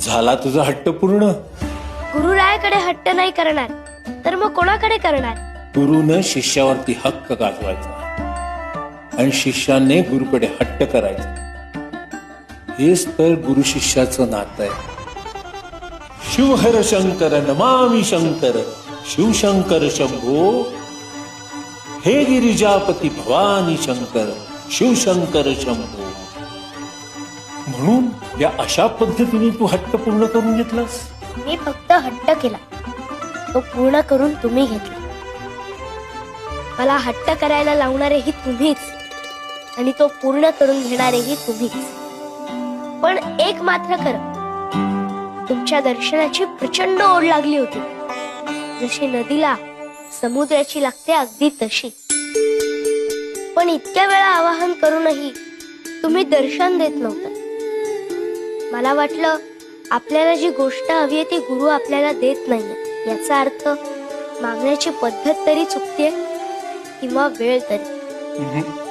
झाला तुझा हट्ट पूर्ण? गुरुरायाकडे हट्ट नाही करणार तर मग कोणाकडे करणार? गुरुनं शिष्यावरती हक्क गाजवायचा. आणि शिष्याने गुरुकडे हट्ट करायचा. हेच तर गुरु शिष्याचं नातं आहे. शिवहर शंकर नमामि शंकर शिवशंकर शंभो. हे गिरिजापती भवानी शंकर शिवशंकर शंभू. म्हणून या अशा पद्धतीने तू हट्ट पूर्ण करून घेतलास? मी फक्त हट्ट केला. तो पूर्ण करून तुम्ही घेतला. मला हट्ट करायला लावणारेही तुम्हीच. आणि तो पूर्ण करून घेणारेही तुम्हीच. पण एक मात्र खरं. तुमच्या दर्शनाची प्रचंड ओढ लागली होती. जशी नदीला समुद्राची लागते अगदी तशी. पण इतक्या वेळा आवाहन करूनही तुम्ही दर्शन देत नव्हतं. मला वाटलं आपल्याला जी गोष्ट हवी आहे ती गुरु आपल्याला देत नाही याचा अर्थ मागण्याची पद्धत तरी चुकते किंवा वेळ तरी.